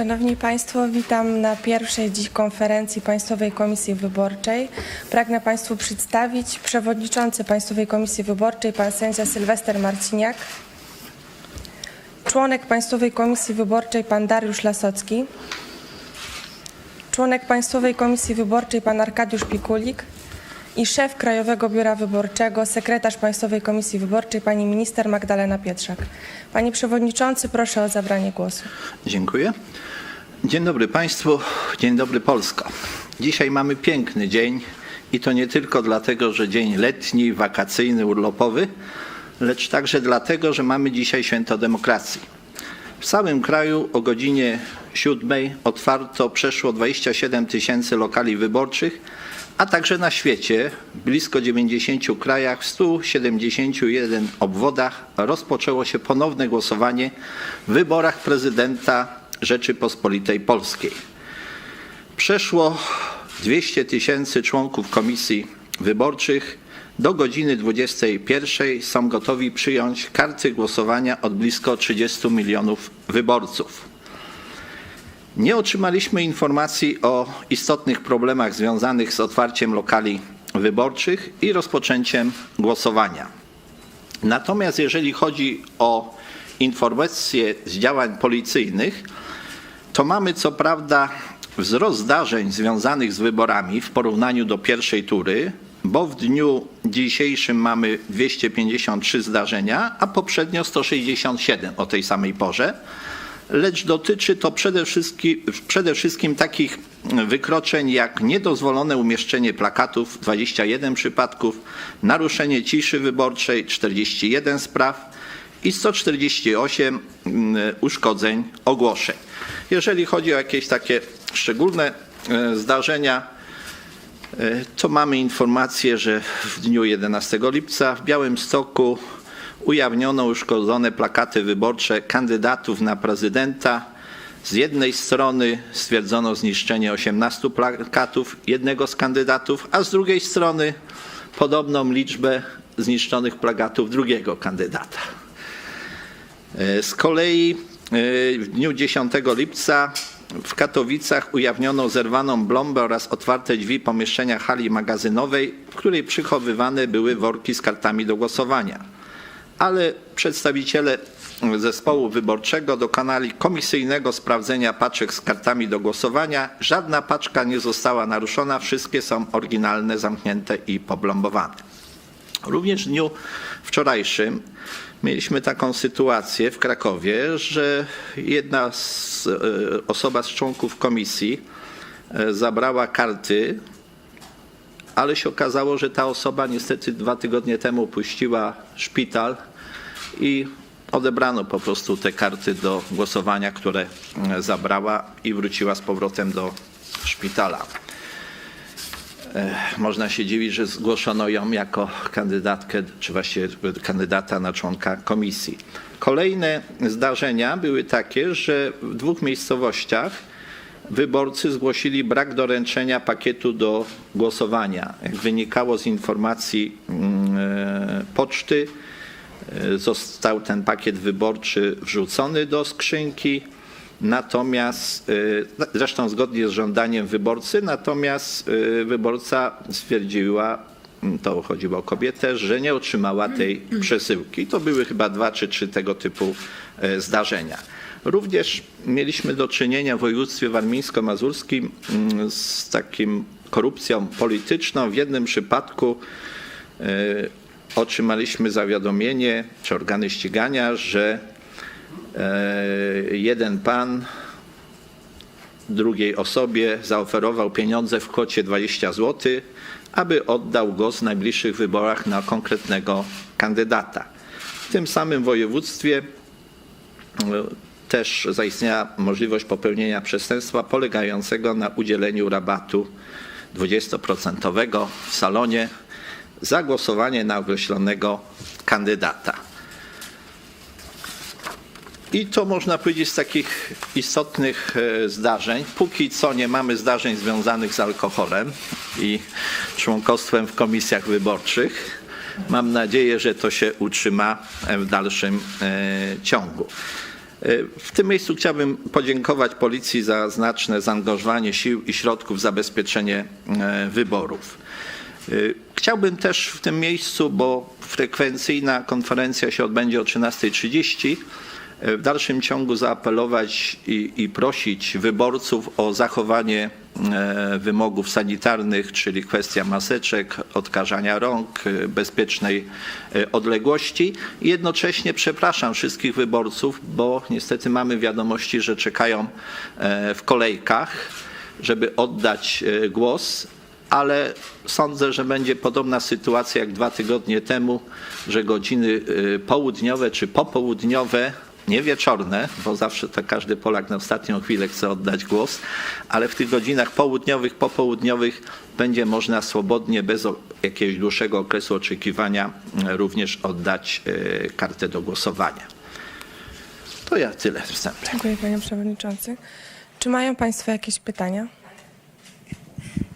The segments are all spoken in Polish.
Szanowni Państwo, witam na pierwszej dziś konferencji Państwowej Komisji Wyborczej. Pragnę Państwu przedstawić przewodniczący Państwowej Komisji Wyborczej, pan sędzia Sylwester Marciniak, członek Państwowej Komisji Wyborczej, pan Dariusz Lasocki, członek Państwowej Komisji Wyborczej, pan Arkadiusz Pikulik i szef Krajowego Biura Wyborczego, sekretarz Państwowej Komisji Wyborczej, pani minister Magdalena Pietrzak. Panie Przewodniczący, proszę o zabranie głosu. Dziękuję. Dzień dobry Państwu, dzień dobry Polsko. Dzisiaj mamy piękny dzień i to nie tylko dlatego, że dzień letni, wakacyjny, urlopowy, lecz także dlatego, że mamy dzisiaj święto demokracji. W całym kraju o godzinie 7 otwarto przeszło 27 tysięcy lokali wyborczych, a także na świecie w blisko 90 krajach, w 171 obwodach rozpoczęło się ponowne głosowanie w wyborach prezydenta Rzeczypospolitej Polskiej. Przeszło 200 tysięcy członków komisji wyborczych. Do godziny 21 są gotowi przyjąć karty głosowania od blisko 30 milionów wyborców. Nie otrzymaliśmy informacji o istotnych problemach związanych z otwarciem lokali wyborczych i rozpoczęciem głosowania. Natomiast jeżeli chodzi o informacje z działań policyjnych, to mamy co prawda wzrost zdarzeń związanych z wyborami w porównaniu do pierwszej tury, bo w dniu dzisiejszym mamy 253 zdarzenia, a poprzednio 167 o tej samej porze. Lecz dotyczy to przede wszystkim, przede wszystkim takich wykroczeń jak niedozwolone umieszczenie plakatów 21 przypadków, naruszenie ciszy wyborczej 41 spraw i 148 uszkodzeń ogłoszeń. Jeżeli chodzi o jakieś takie szczególne e, zdarzenia, e, to mamy informację, że w dniu 11 lipca w Białymstoku ujawniono uszkodzone plakaty wyborcze kandydatów na prezydenta. Z jednej strony stwierdzono zniszczenie 18 plakatów jednego z kandydatów, a z drugiej strony podobną liczbę zniszczonych plakatów drugiego kandydata. E, Z kolei e, w dniu 10 lipca w Katowicach ujawniono zerwaną blombę oraz otwarte drzwi pomieszczenia hali magazynowej, w której przechowywane były worki z kartami do głosowania. Ale przedstawiciele zespołu wyborczego dokonali komisyjnego sprawdzenia paczek z kartami do głosowania. Żadna paczka nie została naruszona, wszystkie są oryginalne, zamknięte i poblombowane. Również w dniu wczorajszym mieliśmy taką sytuację w Krakowie, że jedna z, e, osoba z członków komisji e, zabrała karty, ale się okazało, że ta osoba niestety dwa tygodnie temu opuściła szpital i odebrano po prostu te karty do głosowania, które e, zabrała i wróciła z powrotem do szpitala. Można się dziwić, że zgłoszono ją jako kandydatkę, czy właściwie kandydata na członka komisji. Kolejne zdarzenia były takie, że w dwóch miejscowościach wyborcy zgłosili brak doręczenia pakietu do głosowania. Jak wynikało z informacji mm, e, poczty, e, został ten pakiet wyborczy wrzucony do skrzynki. Natomiast, y, zresztą zgodnie z żądaniem wyborcy, natomiast wyborca stwierdziła, mm, to chodziło o kobietę, że nie otrzymała tej przesyłki. To były chyba dwa czy trzy tego typu e, zdarzenia. Również mieliśmy do czynienia w województwie warmińsko-mazurskim mm, z takim korupcją polityczną. W jednym przypadku e, otrzymaliśmy zawiadomienie, czy organy ścigania, że E, jeden pan drugiej osobie zaoferował pieniądze w kwocie 20 zł, aby oddał głos w najbliższych wyborach na konkretnego kandydata. W tym samym województwie e, też zaistniała możliwość popełnienia przestępstwa polegającego na udzieleniu rabatu 20% w salonie za głosowanie na określonego kandydata. I to można powiedzieć z takich istotnych e, zdarzeń. Póki co nie mamy zdarzeń związanych z alkoholem i członkostwem w komisjach wyborczych. Mam nadzieję, że to się utrzyma w dalszym e, ciągu. W tym miejscu chciałbym podziękować Policji za znaczne zaangażowanie sił i środków w zabezpieczenie e, wyborów. E, Chciałbym też w tym miejscu, bo frekwencyjna konferencja się odbędzie o 13.30, e, w dalszym ciągu zaapelować i, i prosić wyborców o zachowanie e, wymogów sanitarnych, czyli kwestia maseczek, odkażania rąk, e, bezpiecznej e, odległości. Jednocześnie przepraszam wszystkich wyborców, bo niestety mamy wiadomości, że czekają e, w kolejkach, żeby oddać e, głos ale sądzę, że będzie podobna sytuacja jak dwa tygodnie temu, że godziny południowe czy popołudniowe, nie wieczorne, bo zawsze to każdy Polak na ostatnią chwilę chce oddać głos, ale w tych godzinach południowych, popołudniowych będzie można swobodnie, bez jakiegoś dłuższego okresu oczekiwania, y, również oddać y, kartę do głosowania. To ja tyle wstępnie. Dziękuję panie przewodniczący. Czy mają państwo jakieś pytania?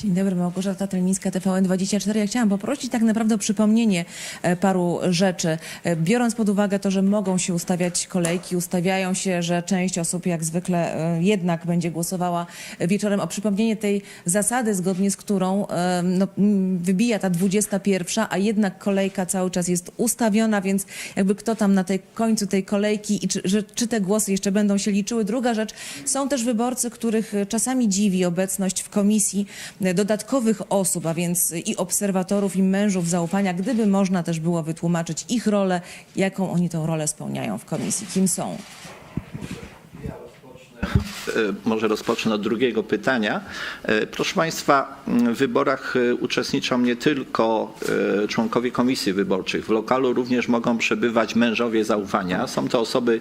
Dzień dobry, Małgorzata Trelińska, TVN24. Ja chciałam poprosić tak naprawdę o przypomnienie e, paru rzeczy. E, Biorąc pod uwagę to, że mogą się ustawiać kolejki, ustawiają się, że część osób jak zwykle e, jednak będzie głosowała wieczorem, o przypomnienie tej zasady, zgodnie z którą no, wybija ta 21, a jednak kolejka cały czas jest ustawiona, więc jakby kto tam na tej końcu tej kolejki i czy, czy te głosy jeszcze będą się liczyły. Druga rzecz, są też wyborcy, których czasami dziwi obecność w komisji dodatkowych osób, a więc i obserwatorów, i mężów zaufania, gdyby można też było wytłumaczyć ich rolę, jaką oni tą rolę spełniają w komisji, kim są. E, Może rozpocznę od drugiego pytania. E, Proszę Państwa, w wyborach e, uczestniczą nie tylko e, członkowie komisji wyborczych. W lokalu również mogą przebywać mężowie zaufania. Są to osoby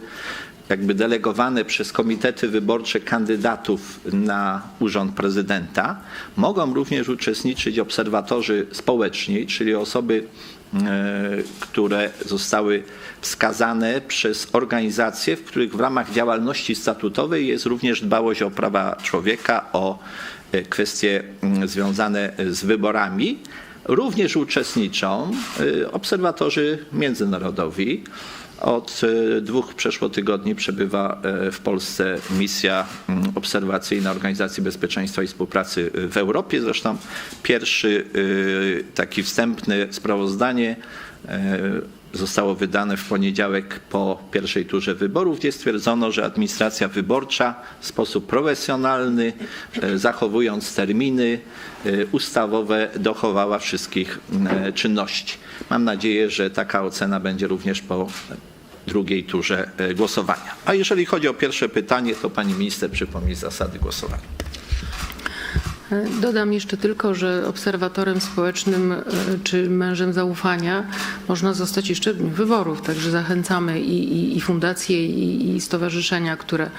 jakby delegowane przez komitety wyborcze kandydatów na urząd prezydenta. Mogą również uczestniczyć obserwatorzy społeczni, czyli osoby e, które zostały wskazane przez organizacje, w których w ramach działalności statutowej jest również dbałość o prawa człowieka, o e, kwestie mm, związane z wyborami. Również uczestniczą e, obserwatorzy międzynarodowi. Od e, dwóch przeszło tygodni przebywa e, w Polsce misja mm, obserwacyjna Organizacji Bezpieczeństwa i Współpracy w Europie. Zresztą pierwszy taki wstępne sprawozdanie zostało wydane w poniedziałek po pierwszej turze wyborów, gdzie stwierdzono, że administracja wyborcza w sposób profesjonalny, e, zachowując terminy e, ustawowe, dochowała wszystkich e, czynności. Mam nadzieję, że taka ocena będzie również po drugiej turze głosowania. A jeżeli chodzi o pierwsze pytanie, to pani minister przypomni zasady głosowania. Dodam jeszcze tylko, że obserwatorem społecznym e, czy mężem zaufania można zostać jeszcze w dniu wyborów. Także zachęcamy i, i, i fundacje, i, i stowarzyszenia, które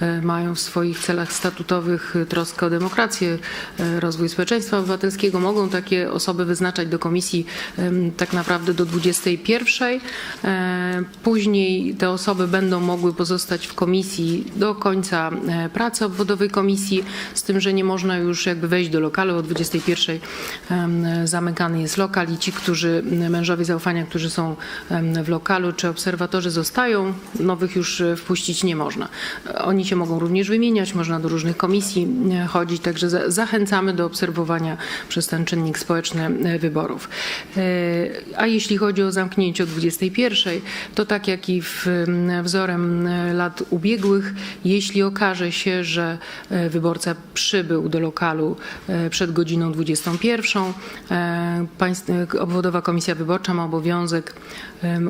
e, mają w swoich celach statutowych troskę o demokrację, e, rozwój społeczeństwa obywatelskiego, mogą takie osoby wyznaczać do komisji tak naprawdę do 21. E, Później te osoby będą mogły pozostać w komisji do końca pracy obwodowej komisji, z tym, że nie można już jakby wejść do lokalu. O 21 em, zamykany jest lokal i ci, którzy, mężowie zaufania, którzy są w lokalu czy obserwatorzy zostają, nowych już e, wpuścić nie można. E, Oni się mogą również wymieniać, można do różnych komisji e, chodzić, także za- zachęcamy do obserwowania przez ten czynnik społeczny wyborów. A jeśli chodzi o zamknięcie o 21, to tak jak i w, wzorem lat ubiegłych, jeśli okaże się, że wyborca przybył do lokalu e, przed godziną 21, e, e, obwodowa komisja wyborcza ma obowiązek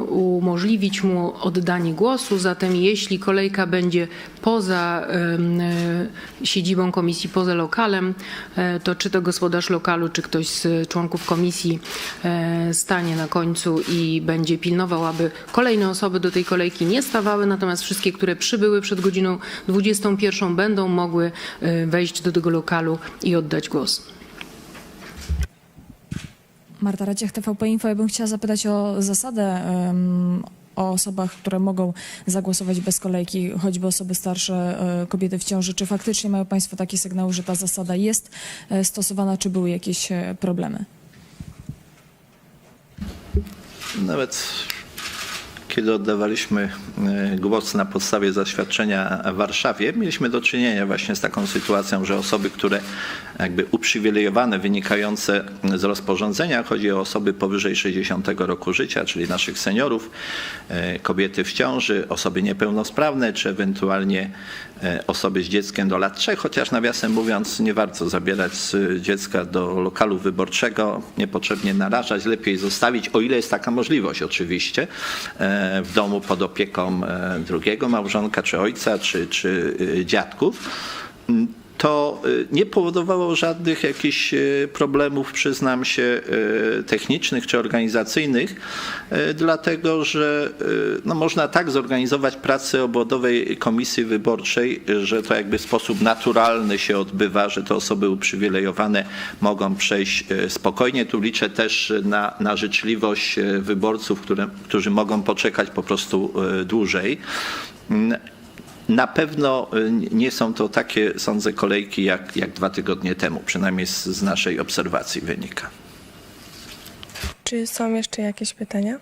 umożliwić mu oddanie głosu. Zatem jeśli kolejka będzie poza e, siedzibą komisji, poza lokalem, e, to czy to gospodarz lokalu, czy ktoś z członków komisji e, stanie na końcu i będzie pilnował, aby kolejne osoby do tej kolejki nie stawały, natomiast wszystkie, które przybyły przed godziną 21 będą mogły wejść do tego lokalu i oddać głos. Marta Raciech, TVP Info. Ja bym chciała zapytać o zasadę em, o osobach, które mogą zagłosować bez kolejki, choćby osoby starsze, e, kobiety w ciąży. Czy faktycznie mają Państwo takie sygnały, że ta zasada jest e, stosowana, czy były jakieś e, problemy? Nawet kiedy oddawaliśmy e, głos na podstawie zaświadczenia w Warszawie, mieliśmy do czynienia właśnie z taką sytuacją, że osoby, które jakby uprzywilejowane, wynikające z rozporządzenia, chodzi o osoby powyżej 60 roku życia, czyli naszych seniorów, e, kobiety w ciąży, osoby niepełnosprawne, czy ewentualnie osoby z dzieckiem do lat 3, chociaż nawiasem mówiąc, nie warto zabierać dziecka do lokalu wyborczego, niepotrzebnie narażać, lepiej zostawić, o ile jest taka możliwość oczywiście, e, w domu pod opieką e, drugiego małżonka, czy ojca, czy, czy e, dziadków to y, nie powodowało żadnych jakichś y, problemów, przyznam się, y, technicznych czy organizacyjnych, dlatego że no, można tak zorganizować pracę obwodowej komisji wyborczej, że to jakby w sposób naturalny się odbywa, że te osoby uprzywilejowane mogą przejść spokojnie. Tu liczę też na, na życzliwość wyborców, które, którzy mogą poczekać po prostu dłużej. Na pewno y, nie są to takie, sądzę, kolejki jak, jak dwa tygodnie temu, przynajmniej z, z naszej obserwacji wynika. Czy są jeszcze jakieś pytania?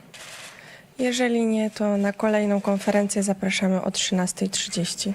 Jeżeli nie, to na kolejną konferencję zapraszamy o 13.30.